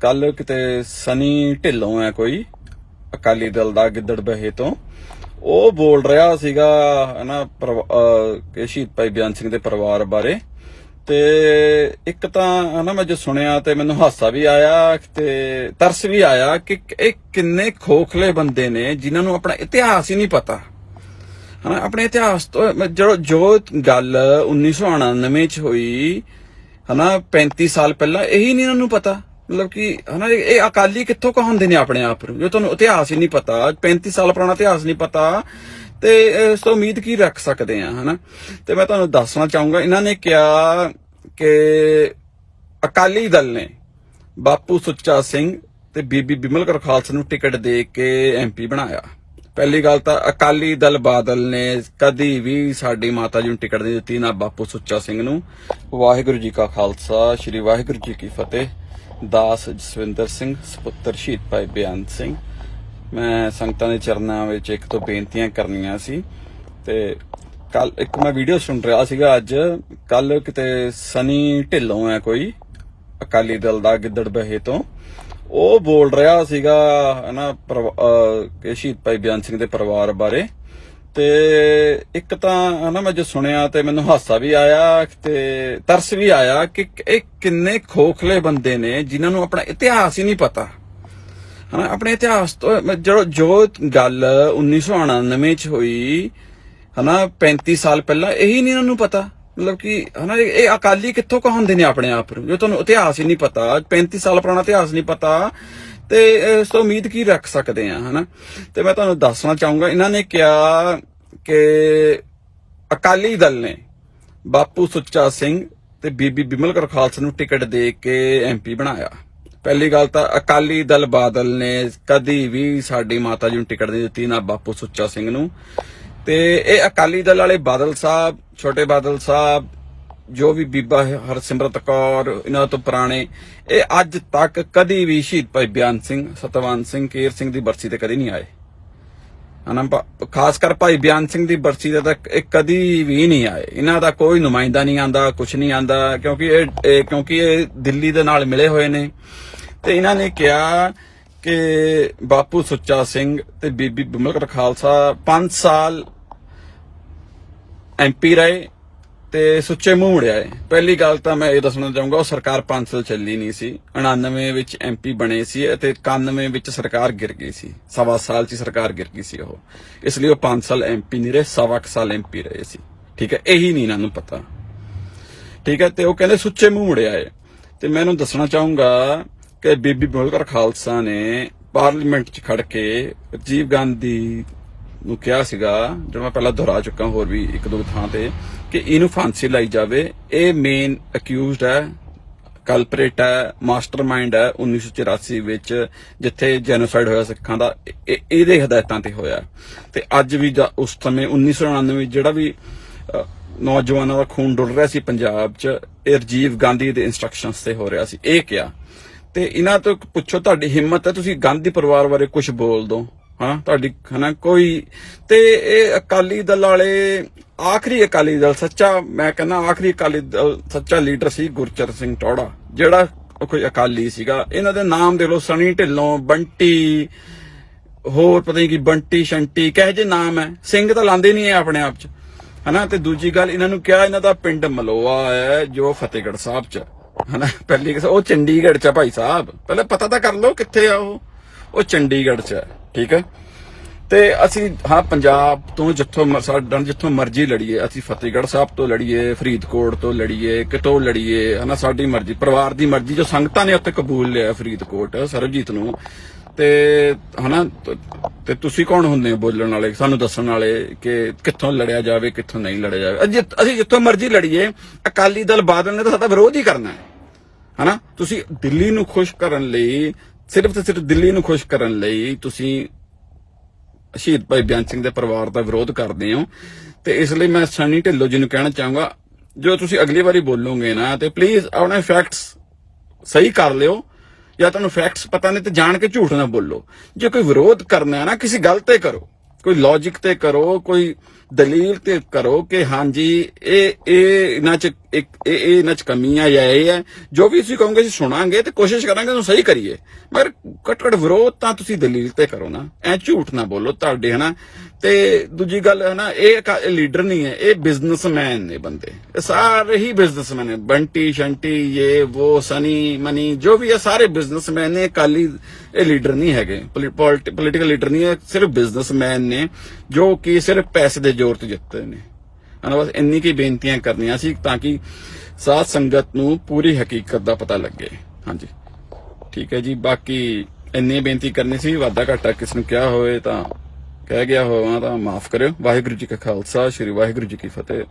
ਕੱਲ ਕਿਤੇ ਸਨੀ ਢਿੱਲੋਂ ਹੈ ਕੋਈ, ਅਕਾਲੀ ਦਲ ਦਾ ਗਿੱਦੜ ਬਹੇ ਤੋਂ। ਉਹ ਬੋਲ ਰਿਹਾ ਸੀਗਾ ਹਨਾ ਪਰਿਵਾ- ਕਿ ਸ਼ਹੀਦ ਭਾਈ ਬਿਆਨ ਸਿੰਘ ਦੇ ਪਰਿਵਾਰ ਬਾਰੇ। ਤੇ ਇੱਕ ਤਾਂ ਹਨਾ ਮੈਂ ਜੋ ਸੁਣਿਆ ਤੇ ਮੈਨੂੰ ਹਾਸਾ ਵੀ ਆਇਆ ਤੇ ਤਰਸ ਵੀ ਆਇਆ ਕਿ ਇਹ ਕਿੰਨੇ ਖੋਖਲੇ ਬੰਦੇ ਨੇ ਜਿਨ੍ਹਾਂ ਨੂੰ ਆਪਣਾ ਇਤਿਹਾਸ ਹੀ ਨਹੀਂ ਪਤਾ। ਹਨਾ ਆਪਣੇ ਇਤਿਹਾਸ ਤੋਂ ਮੈਂ ਜੋ ਜੋ ਗੱਲ 1999 ਚ ਹੋਈ ਹਨਾ 35 ਸਾਲ ਪਹਿਲਾਂ ਇਹੀ ਨਹੀਂ ਇਹਨਾਂ ਨੂੰ ਪਤਾ। ਮਤਲਬ ਕਿ ਹਨਾ, ਇਹ ਅਕਾਲੀ ਕਿੱਥੋਂ ਕਹਾਉਂਦੇ ਨੇ ਆਪਣੇ ਆਪ ਨੂੰ? ਜੋ ਤੁਹਾਨੂੰ ਇਤਿਹਾਸ ਹੀ ਨਹੀਂ ਪਤਾ 35 ਸਾਲ ਪੁਰਾਣਾ ਇਤਿਹਾਸ ਨਹੀਂ ਪਤਾ, ਤੇ ਇਸ ਤੋਂ ਉਮੀਦ ਕੀ ਰੱਖ ਸਕਦੇ ਆ, ਹਨਾ? ਤੇ ਮੈਂ ਤੁਹਾਨੂੰ ਦੱਸਣਾ ਚਾਹੂੰਗਾ, ਇਹਨਾਂ ਨੇ ਕਿਹਾ ਕਿ ਅਕਾਲੀ ਦਲ ਨੇ ਬਾਪੂ ਸੁੱਚਾ ਸਿੰਘ ਤੇ ਬੀਬੀ ਬਿਮਲ ਕਰ ਖਾਲਸਾ ਨੂੰ ਟਿਕਟ ਦੇ ਕੇ ਐਮਪੀ ਬਣਾਇਆ। ਪਹਿਲੀ ਗੱਲ ਤਾਂ ਅਕਾਲੀ ਦਲ ਬਾਦਲ ਨੇ ਕਦੀ ਵੀ ਸਾਡੀ ਮਾਤਾ ਜੀ ਨੂੰ ਟਿਕਟ ਨਹੀਂ ਦਿੱਤੀ, ਨਾ ਬਾਪੂ ਸੁੱਚਾ ਸਿੰਘ ਨੂੰ। ਵਾਹਿਗੁਰੂ ਜੀ ਕਾ ਖਾਲਸਾ, ਸ੍ਰੀ ਵਾਹਿਗੁਰੂ ਜੀ ਕੀ ਫਤਿਹ। ਦਾਸ ਜਸਵਿੰਦਰ ਸਿੰਘ, ਸੁਪੁੱਤਰ ਸ਼ਹੀਦ ਭਾਈ ਬਿਆਨ ਸਿੰਘ। ਮੈਂ ਸੰਗਤਾਂ ਦੇ ਚਰਨਾਂ ਵਿੱਚ ਇੱਕ ਤੋਂ ਬੇਨਤੀਆਂ ਕਰਨੀਆਂ ਸੀ ਤੇ ਕੱਲ ਇੱਕ ਮੈਂ ਵੀਡੀਓ ਸੁਣ ਰਿਹਾ ਸੀਗਾ ਅੱਜ। ਕੱਲ ਕਿਤੇ ਸਨੀ ਢਿੱਲੋਂ ਹੈ ਕੋਈ, ਅਕਾਲੀ ਦਲ ਦਾ ਗਿੱਦੜ ਬਹੇ ਤੋਂ। ਉਹ ਬੋਲ ਰਿਹਾ ਸੀਗਾ ਹਨਾ, ਪਰਿਵਾ- ਕਿ ਸ਼ਹੀਦ ਭਾਈ ਬਿਆਨ ਸਿੰਘ ਦੇ ਪਰਿਵਾਰ ਬਾਰੇ। ਤੇ ਇੱਕ ਤਾਂ ਹਨਾ ਮੈਂ ਜੋ ਸੁਣਿਆ ਤੇ ਮੈਨੂੰ ਹਾਸਾ ਵੀ ਆਇਆ ਤੇ ਤਰਸ ਵੀ ਆਇਆ ਕਿ ਇਹ ਕਿੰਨੇ ਖੋਖਲੇ ਬੰਦੇ ਨੇ ਜਿਨ੍ਹਾਂ ਨੂੰ ਆਪਣਾ ਇਤਿਹਾਸ ਹੀ ਨਹੀਂ ਪਤਾ। ਹਨਾ ਆਪਣੇ ਇਤਿਹਾਸ ਤੋਂ ਮੈਂ ਜੋ ਜੋ ਗੱਲ 1999 ਚ ਹੋਈ, ਹਨਾ 35 ਸਾਲ ਪਹਿਲਾਂ ਇਹੀ ਨਹੀਂ ਇਹਨਾਂ ਨੂੰ ਪਤਾ। ਮਤਲਬ ਕਿ ਹਨਾ ਇਹ ਇਹ ਅਕਾਲੀ ਕਿੱਥੋਂ ਕਹਾਉਂਦੇ ਨੇ ਆਪਣੇ ਆਪ ਨੂੰ? ਜੋ ਤੁਹਾਨੂੰ ਇਤਿਹਾਸ ਹੀ ਨਹੀਂ ਪਤਾ 35 ਸਾਲ ਪੁਰਾਣਾ ਇਤਿਹਾਸ ਨਹੀਂ ਪਤਾ ਤੇ ਇਸ ਤੋਂ ਉਮੀਦ ਕੀ ਰੱਖ ਸਕਦੇ ਆ ਹਨਾ? ਤੇ ਮੈਂ ਤੁਹਾਨੂੰ ਦੱਸਣਾ ਚਾਹੂੰਗਾ, ਇਹਨਾਂ ਨੇ ਕਿਹਾ ਕਿ ਅਕਾਲੀ ਦਲ ਨੇ ਬਾਪੂ ਸੁੱਚਾ ਸਿੰਘ ਤੇ ਬੀਬੀ ਬਿਮਲ ਕਰ ਖਾਲਸਾ ਨੂੰ ਟਿਕਟ ਦੇ ਕੇ ਐਮਪੀ ਬਣਾਇਆ। ਪਹਿਲੀ ਗੱਲ ਤਾਂ ਅਕਾਲੀ ਦਲ ਬਾਦਲ ਨੇ ਕਦੀ ਵੀ ਸਾਡੀ ਮਾਤਾ ਜੀ ਨੂੰ ਟਿਕਟ ਨਹੀਂ ਦਿੱਤੀ, ਨਾ ਬਾਪੂ ਸੁੱਚਾ ਸਿੰਘ ਨੂੰ। ਤੇ ਇਹ ਅਕਾਲੀ ਦਲ ਵਾਲੇ ਬਾਦਲ ਸਾਹਿਬ, ਛੋਟੇ ਬਾਦਲ ਸਾਹਿਬ ਜੋ ਵੀ ਬੀਬਾ ਹਰਸਿਮਰਤ ਕੌਰ, ਇਹਨਾਂ ਤੋਂ ਪੁਰਾਣੇ, ਇਹ ਅੱਜ ਤੱਕ ਕਦੀ ਵੀ ਸ਼ਹੀਦ ਭਾਈ ਬਿਆਨ ਸਿੰਘ ਸਤਵੰਤ ਸਿੰਘ, ਕੇਰ ਸਿੰਘ ਦੀ ਬਰਸੀ ਤੇ ਕਦੀ ਨਹੀਂ ਆਏ। ਹਨਾ ਖਾਸ ਕਰ ਭਾਈ ਬਿਆਨ ਸਿੰਘ ਦੀ ਬਰਸੀ ਤੇ ਤਾਂ ਇਹ ਕਦੀ ਵੀ ਨਹੀਂ ਆਏ। ਇਹਨਾਂ ਦਾ ਕੋਈ ਨੁਮਾਇੰਦਾ ਨਹੀਂ ਆਂਦਾ ਕੁਝ ਨਹੀਂ ਆਂਦਾ, ਕਿਉਂਕਿ ਇਹ, ਇਹ- ਕਿਉਂਕਿ ਇਹ ਦਿੱਲੀ ਦੇ ਨਾਲ ਮਿਲੇ ਹੋਏ ਨੇ। ਤੇ ਇਹਨਾਂ ਨੇ ਕਿਹਾ ਕਿ ਬਾਪੂ ਸੁੱਚਾ ਸਿੰਘ ਤੇ ਬੀਬੀ ਬਿਮਲ ਖਾਲਸਾ 5 ਸਾਲ ਐਮਪੀ ਰਹੇ ਤੇ ਸੁੱਚੇ ਮੂੰਹ ਮੁੜਿਆ ਏ। ਪਹਿਲੀ ਗੱਲ ਤਾਂ ਮੈਂ ਇਹ ਦੱਸਣਾ ਚਾਹੂੰਗਾ, ਉਹ ਸਰਕਾਰ 5 ਸਾਲ ਚੱਲੀ ਨਹੀਂ ਸੀ। 99 ਵਿੱਚ ਐਮਪੀ ਬਣੇ ਸੀ ਅਤੇ 91 ਵਿੱਚ ਸਰਕਾਰ ਗਿਰ ਗਈ ਸੀ। ਸਵਾ ਸਾਲ ਚ ਸਰਕਾਰ ਗਿਰ ਗਈ ਸੀ ਉਹ। ਇਸ ਲਈ ਉਹ 5 ਸਾਲ ਐਮਪੀ ਨਹੀਂ ਰਹੇ, ਸਵਾ ਕੁ ਸਾਲ ਐਮਪੀ ਰਹੇ ਸੀ। ਠੀਕ ਹੈ, ਇਹੀ ਨਹੀਂ ਇਹਨਾਂ ਨੂੰ ਪਤਾ। ਠੀਕ ਹੈ, ਤੇ ਉਹ ਕਹਿੰਦੇ ਸੁੱਚੇ ਮੂੰਹ ਮੁੜਿਆ ਏ। ਤੇ ਮੈਂ ਇਹਨੂੰ ਦੱਸਣਾ ਚਾਹੂੰਗਾ ਕਿ ਬੀਬੀ ਬੋਲਕਰ ਖਾਲਸਾ ਨੇ ਪਾਰਲੀਮੈਂਟ 'ਚ ਖੜ ਕੇ ਰਾਜੀਵ ਗਾਂਧੀ ਨੂੰ ਕਿਹਾ ਸੀਗਾ ਜੋ ਮੈਂ ਪਹਿਲਾਂ ਦੁਹਰਾ ਚੁੱਕਾ ਹੋਰ ਵੀ ਇੱਕ ਦੋ ਥਾਂ ਤੇ, ਕਿ ਇਹਨੂੰ ਫਾਂਸੀ ਲਾਈ ਜਾਵੇ। ਇਹ ਮੇਨ ਅਕਿਊਜ਼ਡ ਹੈ ਕਲਪਰੇਟ ਹੈ ਮਾਸਟਰਮਾਈਂਡ ਹੈ 1984 ਵਿੱਚ, ਜਿੱਥੇ ਜੈਨੋਸਾਈਡ ਹੋਇਆ ਸਿੱਖਾਂ ਦਾ। ਇਹਦੇ ਹਦਾਇਤਾਂ ਤੇ ਹੋਇਆ। ਤੇ ਅੱਜ ਵੀ ਉਸ ਸਮੇਂ 1999 ਵਿੱਚ ਜਿਹੜਾ ਵੀ ਨੌਜਵਾਨਾਂ ਦਾ ਖੂਨ ਡੁੱਲ ਰਿਹਾ ਸੀ ਪੰਜਾਬ 'ਚ, ਇਹ ਰਾਜੀਵ ਗਾਂਧੀ ਦੇ ਇਨਸਟਰਕਸ਼ਨਸ ਤੇ ਹੋ ਰਿਹਾ ਸੀ। ਇਹ ਕਿਹਾ ਤੇ ਇਹਨਾਂ ਤੋਂ ਪੁੱਛੋ, ਤੁਹਾਡੀ ਹਿੰਮਤ ਹੈ, ਤੁਸੀਂ ਗਾਂਧੀ ਪਰਿਵਾਰ ਬਾਰੇ ਕੁਝ ਬੋਲ ਦੋ ਹਾਂ। ਤੁਹਾਡੀ ਹਨਾ, ਕੋਈ, ਤੇ ਇਹ ਅਕਾਲੀ ਦਲ ਵਾਲੇ, ਆਖਰੀ ਅਕਾਲੀ ਦਲ, ਸੱਚਾ, ਮੈਂ ਕਹਿੰਦਾ ਆਖਰੀ ਅਕਾਲੀ ਦਲ, ਸੱਚਾ ਲੀਡਰ ਸੀ ਗੁਰਚਰ ਸਿੰਘ ਟੋੜਾ ਜਿਹੜਾ ਕੋਈ ਅਕਾਲੀ ਸੀਗਾ। ਇਹਨਾਂ ਦੇ ਨਾਮ ਦੇ ਲੋ ਸਣੀ ਢਿੱਲੋਂ, ਬੰਟੀ, ਹੋਰ ਪਤਾ ਨਹੀਂ ਕੀ, ਬੰਟੀ ਸ਼ੰਟੀ, ਕਹੇ ਜੇ ਨਾਮ ਹੈ। ਸਿੰਘ ਤਾਂ ਲਾਂਦੇ ਨਹੀਂ ਹੈ ਆਪਣੇ ਆਪ ਚ, ਹਨਾ। ਤੇ ਦੂਜੀ ਗੱਲ, ਇਹਨਾਂ ਨੂੰ ਕਿਹਾ, ਇਹਨਾਂ ਦਾ ਪਿੰਡ ਮਲੋਆ ਹੈ, ਜੋ ਫਤਿਹਗੜ੍ਹ ਸਾਹਿਬ ਚ, ਹਨਾ। ਪਹਿਲੀ ਉਹ ਚੰਡੀਗੜ੍ਹ ਚ ਭਾਈ ਸਾਹਿਬ। ਪਹਿਲੇ ਪਤਾ ਤਾਂ ਕਰ ਲਓ ਕਿੱਥੇ ਆ ਉਹ। ਉਹ ਚੰਡੀਗੜ੍ਹ ਚ ਹੈ, ਠੀਕ ਹੈ? ਤੇ ਅਸੀਂ, ਹਾਂ, ਪੰਜਾਬ ਤੋਂ ਜਿੱਥੋਂ ਮ- ਸਾਡਾ ਜਿੱਥੋਂ ਮਰਜ਼ੀ ਲੜੀਏ, ਅਸੀਂ ਫਤਿਹਗੜ੍ਹ ਸਾਹਿਬ ਤੋਂ ਲੜੀਏ, ਫਰੀਦਕੋਟ ਤੋਂ ਲੜੀਏ, ਕਿਤੋਂ ਲੜੀਏ, ਹਨਾ, ਸਾਡੀ ਮਰਜ਼ੀ, ਪਰਿਵਾਰ ਦੀ ਮਰਜ਼ੀ, ਜੋ ਸੰਗਤਾਂ ਨੇ ਉੱਥੇ ਕਬੂਲ ਲਿਆ ਫਰੀਦਕੋਟ, ਸਰਬਜੀਤ ਨੂੰ, ਤੇ, ਹਨਾ ਤੇ ਤੁਸੀਂ ਕੌਣ ਹੁੰਦੇ ਹੋ ਬੋਲਣ ਵਾਲੇ? ਸਾਨੂੰ ਦੱਸਣ ਵਾਲੇ ਕਿ ਕਿੱਥੋਂ ਲੜਿਆ ਜਾਵੇ, ਕਿੱਥੋਂ ਨਹੀਂ ਲੜਿਆ ਜਾਵੇ? ਅਸੀਂ ਜਿੱਥ- ਅਸੀਂ ਜਿੱਥੋਂ ਮਰਜ਼ੀ ਲੜੀਏ, ਅਕਾਲੀ ਦਲ ਬਾਦਲ ਨੇ ਤਾਂ ਸਾਡਾ ਵਿਰੋਧ ਹੀ ਕਰਨਾ ਹੈ, ਹਨਾ? ਤੁਸੀਂ ਦਿੱਲੀ ਨੂੰ ਖੁਸ਼ ਕਰਨ ਲਈ ਸਿਰਫ ਤੇ ਸਿਰਫ ਦਿੱਲੀ ਨੂੰ ਖੁਸ਼ ਕਰਨ ਲਈ ਤੁਸੀਂ ਸ਼ਹੀਦ ਭਾਈ ਬਿਆਨ ਸਿੰਘ ਦੇ ਪਰਿਵਾਰ ਦਾ ਵਿਰੋਧ ਕਰਦੇ ਹੋ। ਤੇ ਇਸ ਲਈ ਮੈਂ ਸਨੀ ਢਿੱਲੋ ਜੀ ਨੂੰ ਕਹਿਣਾ ਚਾਹੂੰਗਾ, ਜੋ ਤੁਸੀਂ ਅਗਲੀ ਵਾਰੀ ਬੋਲੋਗੇ ਨਾ, ਤੇ ਪਲੀਜ਼ ਆਪਣੇ ਫੈਕਟਸ ਸਹੀ ਕਰ ਲਿਓ, ਜਾਂ ਤੁਹਾਨੂੰ ਫੈਕਟਸ ਪਤਾ ਨਹੀਂ ਤੇ ਜਾਣ ਕੇ ਝੂਠ ਨਾ ਬੋਲੋ। ਜੇ ਕੋਈ ਵਿਰੋਧ ਕਰਨਾ ਹੈ ਨਾ, ਕਿਸੇ ਗੱਲ ਤੇ ਕਰੋ, ਕੋਈ ਲੌਜੀਕ ਤੇ ਕਰੋ, ਕੋਈ ਦਲੀਲ ਤੇ ਕਰੋ ਕਿ ਹਾਂਜੀ, ਇਹ ਇਹ ਇਹਨਾਂ ਚ ਇੱਕ ਇਹ ਇਹਨਾਂ ਚ ਕਮੀ ਆ ਜਾਂ ਇਹ ਹੈ, ਜੋ ਵੀ ਤੁਸੀਂ ਕਹੋਗੇ ਅਸੀਂ ਸੁਣਾਂਗੇ ਤੇ ਕੋਸ਼ਿਸ਼ ਕਰਾਂਗੇ ਉਹਨੂੰ ਸਹੀ ਕਰੀਏ। ਮਗਰ ਘੱਟ ਘੱਟ ਵਿਰੋਧ ਤਾਂ ਤੁਸੀਂ ਦਲੀਲ ਤੇ ਕਰੋ ਨਾ। ਐ ਝੂਠ ਨਾ ਬੋਲੋ ਤੁਹਾਡੇ, ਹਨਾ? ਤੇ ਦੂਜੀ ਗੱਲ, ਹਨਾ, ਇਹ ਲੀਡਰ ਨਹੀਂ ਹੈ, ਇਹ ਬਿਜ਼ਨਸਮੈਨ ਨੇ ਬੰਦੇ। ਇਹ ਸਾਰੇ ਹੀ ਬਿਜ਼ਨਸਮੈਨ ਨੇ, ਬੰਟੀ, ਸ਼ੰਟੀ ਇਹ ਉਹ ਸਨੀ, ਮਨੀ, ਜੋ ਵੀ ਹੈ, ਸਾਰੇ ਬਿਜ਼ਨਸਮੈਨ ਨੇ ਕਾਲੀ ਇਹ ਲੀਡਰ ਨਹੀਂ ਹੈਗੇ। ਪੋਲੀਟੀਕਲ ਲੀਡਰ ਨਹੀਂ ਹੈ, ਸਿਰਫ ਬਿਜ਼ਨਸਮੈਨ ਨੇ, ਜੋ ਕਿ ਸਿਰਫ ਪੈਸੇ ਦੇ ਜ਼ੋਰ ਤੇ ਜਿੱਤਦੇ ਨੇ। ਹਨਾ, ਬਸ ਇੰਨੀ ਕੀ ਬੇਨਤੀਆਂ ਕਰਨੀਆਂ ਸੀ ਤਾਂ ਕਿ ਸਾਧ ਸੰਗਤ ਨੂੰ ਪੂਰੀ ਹਕੀਕਤ ਦਾ ਪਤਾ ਲੱਗੇ। ਹਾਂਜੀ। ਠੀਕ ਹੈ ਜੀ, ਬਾਕੀ ਇੰਨੀ ਬੇਨਤੀ ਕਰਨੀ ਸੀ ਵਾਦਾ ਘਾਟਾ ਕਿਸ ਨੂੰ ਕਿਹਾ ਹੋਵੇ ਤਾਂ ਕਹਿ ਗਿਆ ਹੋਵਾਂ ਤਾਂ ਮਾਫ ਕਰਿਓ। ਵਾਹਿਗੁਰੂ ਜੀ ਕਾ ਖਾਲਸਾ, ਸ੍ਰੀ ਵਾਹਿਗੁਰੂ ਜੀ ਕੀ ਫਤਿਹ।